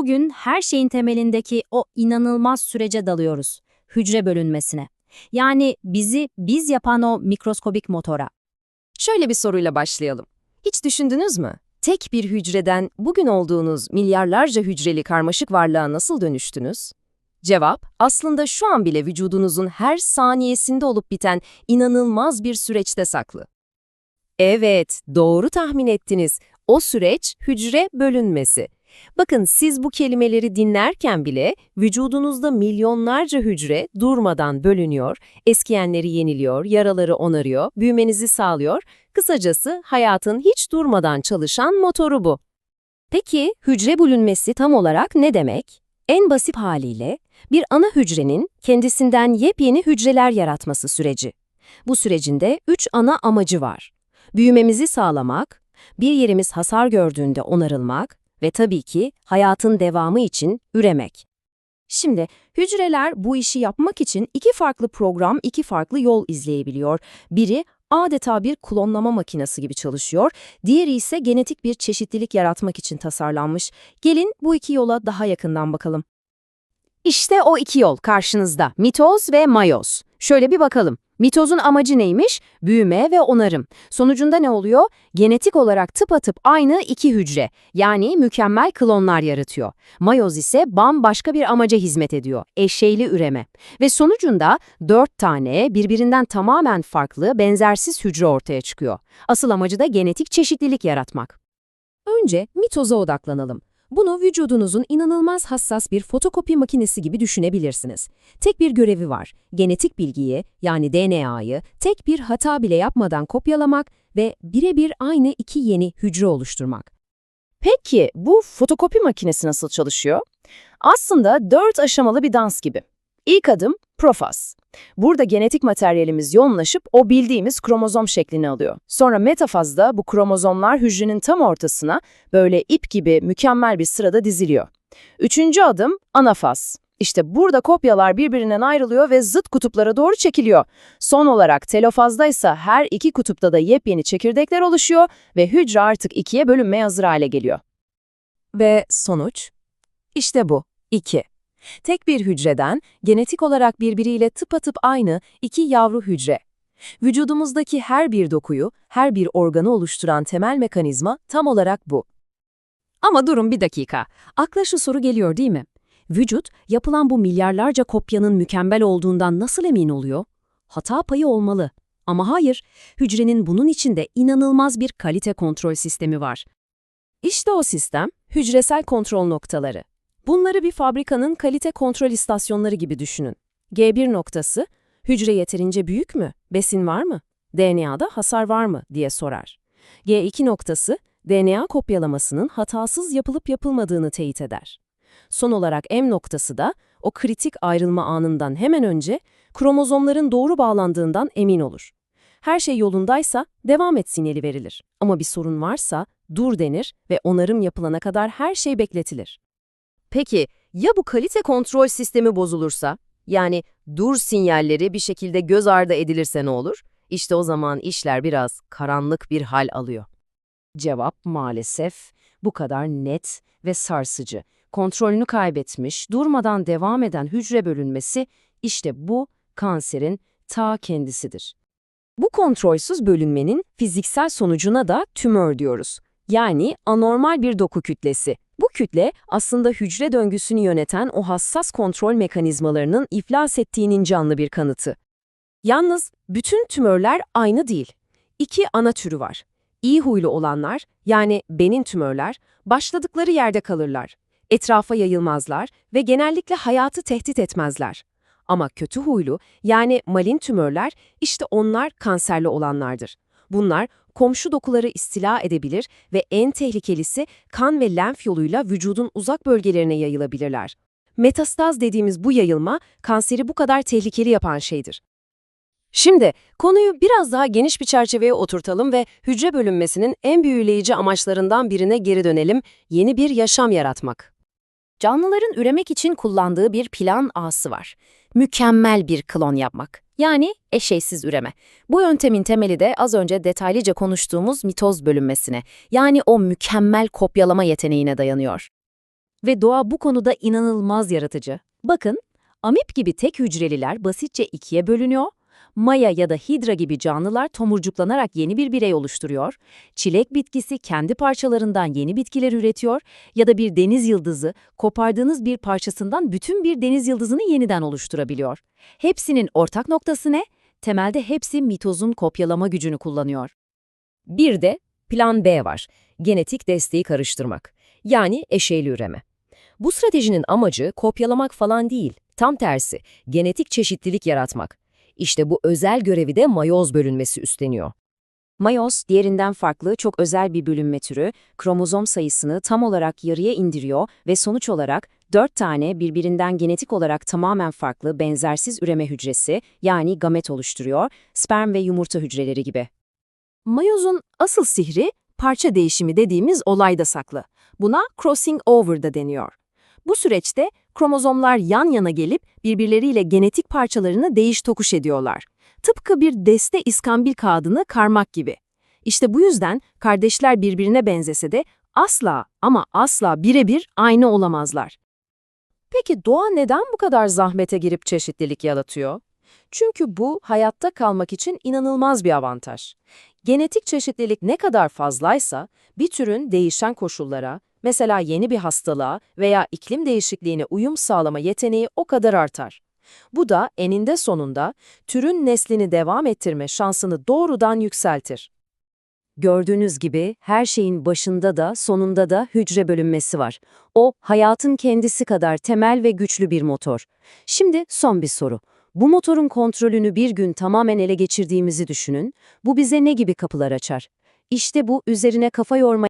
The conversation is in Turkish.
Bugün her şeyin temelindeki o inanılmaz sürece dalıyoruz. Hücre bölünmesine. Yani bizi biz yapan o mikroskobik motora. Şöyle bir soruyla başlayalım. Hiç düşündünüz mü? Tek bir hücreden bugün olduğunuz milyarlarca hücreli karmaşık varlığa nasıl dönüştünüz? Cevap, aslında şu an bile vücudunuzun her saniyesinde olup biten inanılmaz bir süreçte saklı. Evet, doğru tahmin ettiniz. O süreç hücre bölünmesi. Bakın siz bu kelimeleri dinlerken bile vücudunuzda milyonlarca hücre durmadan bölünüyor, eskiyenleri yeniliyor, yaraları onarıyor, büyümenizi sağlıyor. Kısacası hayatın hiç durmadan çalışan motoru bu. Peki hücre bölünmesi tam olarak ne demek? En basit haliyle bir ana hücrenin kendisinden yepyeni hücreler yaratması süreci. Bu sürecinde üç ana amacı var. Büyümemizi sağlamak, bir yerimiz hasar gördüğünde onarılmak ve tabii ki hayatın devamı için üremek. Şimdi hücreler bu işi yapmak için iki farklı program, iki farklı yol izleyebiliyor. Biri adeta bir klonlama makinesi gibi çalışıyor, diğeri ise genetik bir çeşitlilik yaratmak için tasarlanmış. Gelin bu iki yola daha yakından bakalım. İşte o iki yol karşınızda, mitoz ve mayoz. Şöyle bir bakalım. Mitozun amacı neymiş? Büyüme ve onarım. Sonucunda ne oluyor? Genetik olarak tıpatıp aynı iki hücre, yani mükemmel klonlar yaratıyor. Mayoz ise bambaşka bir amaca hizmet ediyor, eşeyli üreme. Ve sonucunda dört tane birbirinden tamamen farklı, benzersiz hücre ortaya çıkıyor. Asıl amacı da genetik çeşitlilik yaratmak. Önce mitoza odaklanalım. Bunu vücudunuzun inanılmaz hassas bir fotokopi makinesi gibi düşünebilirsiniz. Tek bir görevi var, genetik bilgiyi yani DNA'yı tek bir hata bile yapmadan kopyalamak ve birebir aynı iki yeni hücre oluşturmak. Peki bu fotokopi makinesi nasıl çalışıyor? Aslında dört aşamalı bir dans gibi. İlk adım profaz. Burada genetik materyalimiz yoğunlaşıp o bildiğimiz kromozom şeklini alıyor. Sonra metafazda bu kromozomlar hücrenin tam ortasına böyle ip gibi mükemmel bir sırada diziliyor. Üçüncü adım anafaz. İşte burada kopyalar birbirinden ayrılıyor ve zıt kutuplara doğru çekiliyor. Son olarak telofazda ise her iki kutupta da yepyeni çekirdekler oluşuyor ve hücre artık ikiye bölünmeye hazır hale geliyor. Ve sonuç? İşte bu. 2. Tek bir hücreden genetik olarak birbiriyle tıpatıp aynı iki yavru hücre. Vücudumuzdaki her bir dokuyu, her bir organı oluşturan temel mekanizma tam olarak bu. Ama durun bir dakika. Akla şu soru geliyor değil mi? Vücut, yapılan bu milyarlarca kopyanın mükemmel olduğundan nasıl emin oluyor? Hata payı olmalı. Ama hayır, hücrenin bunun içinde inanılmaz bir kalite kontrol sistemi var. İşte o sistem, hücresel kontrol noktaları. Bunları bir fabrikanın kalite kontrol istasyonları gibi düşünün. G1 noktası, hücre yeterince büyük mü, besin var mı, DNA'da hasar var mı diye sorar. G2 noktası, DNA kopyalamasının hatasız yapılıp yapılmadığını teyit eder. Son olarak M noktası da, o kritik ayrılma anından hemen önce kromozomların doğru bağlandığından emin olur. Her şey yolundaysa devam et sinyali verilir. Ama bir sorun varsa dur denir ve onarım yapılana kadar her şey bekletilir. Peki ya bu kalite kontrol sistemi bozulursa? Yani dur sinyalleri bir şekilde göz ardı edilirse ne olur? İşte o zaman işler biraz karanlık bir hal alıyor. Cevap maalesef bu kadar net ve sarsıcı. Kontrolünü kaybetmiş, durmadan devam eden hücre bölünmesi işte bu kanserin ta kendisidir. Bu kontrolsüz bölünmenin fiziksel sonucuna da tümör diyoruz. Yani anormal bir doku kütlesi. Bu kütle aslında hücre döngüsünü yöneten o hassas kontrol mekanizmalarının iflas ettiğinin canlı bir kanıtı. Yalnız bütün tümörler aynı değil. İki ana türü var. İyi huylu olanlar, yani benin tümörler, başladıkları yerde kalırlar. Etrafa yayılmazlar ve genellikle hayatı tehdit etmezler. Ama kötü huylu, yani malin tümörler, işte onlar kanserli olanlardır. Bunlar komşu dokuları istila edebilir ve en tehlikelisi kan ve lenf yoluyla vücudun uzak bölgelerine yayılabilirler. Metastaz dediğimiz bu yayılma, kanseri bu kadar tehlikeli yapan şeydir. Şimdi konuyu biraz daha geniş bir çerçeveye oturtalım ve hücre bölünmesinin en büyüleyici amaçlarından birine geri dönelim, yeni bir yaşam yaratmak. Canlıların üremek için kullandığı bir plan ağası var. Mükemmel bir klon yapmak. Yani eşeysiz üreme. Bu yöntemin temeli de az önce detaylıca konuştuğumuz mitoz bölünmesine, yani o mükemmel kopyalama yeteneğine dayanıyor. Ve doğa bu konuda inanılmaz yaratıcı. Bakın, amip gibi tek hücreliler basitçe ikiye bölünüyor, maya ya da hidra gibi canlılar tomurcuklanarak yeni bir birey oluşturuyor, çilek bitkisi kendi parçalarından yeni bitkiler üretiyor ya da bir deniz yıldızı kopardığınız bir parçasından bütün bir deniz yıldızını yeniden oluşturabiliyor. Hepsinin ortak noktası ne? Temelde hepsi mitozun kopyalama gücünü kullanıyor. Bir de plan B var. Genetik desteği karıştırmak. Yani eşeyli üreme. Bu stratejinin amacı kopyalamak falan değil. Tam tersi, genetik çeşitlilik yaratmak. İşte bu özel görevi de mayoz bölünmesi üstleniyor. Mayoz, diğerinden farklı çok özel bir bölünme türü, kromozom sayısını tam olarak yarıya indiriyor ve sonuç olarak 4 tane birbirinden genetik olarak tamamen farklı benzersiz üreme hücresi yani gamet oluşturuyor, sperm ve yumurta hücreleri gibi. Mayozun asıl sihri parça değişimi dediğimiz olayda saklı. Buna crossing over da deniyor. Bu süreçte kromozomlar yan yana gelip birbirleriyle genetik parçalarını değiş tokuş ediyorlar. Tıpkı bir deste iskambil kağıdını karmak gibi. İşte bu yüzden kardeşler birbirine benzese de asla ama asla birebir aynı olamazlar. Peki doğa neden bu kadar zahmete girip çeşitlilik yaratıyor? Çünkü bu hayatta kalmak için inanılmaz bir avantaj. Genetik çeşitlilik ne kadar fazlaysa bir türün değişen koşullara, mesela yeni bir hastalığa veya iklim değişikliğine uyum sağlama yeteneği o kadar artar. Bu da eninde sonunda türün neslini devam ettirme şansını doğrudan yükseltir. Gördüğünüz gibi her şeyin başında da sonunda da hücre bölünmesi var. O, hayatın kendisi kadar temel ve güçlü bir motor. Şimdi son bir soru. Bu motorun kontrolünü bir gün tamamen ele geçirdiğimizi düşünün. Bu bize ne gibi kapılar açar? İşte bu üzerine kafa yormaya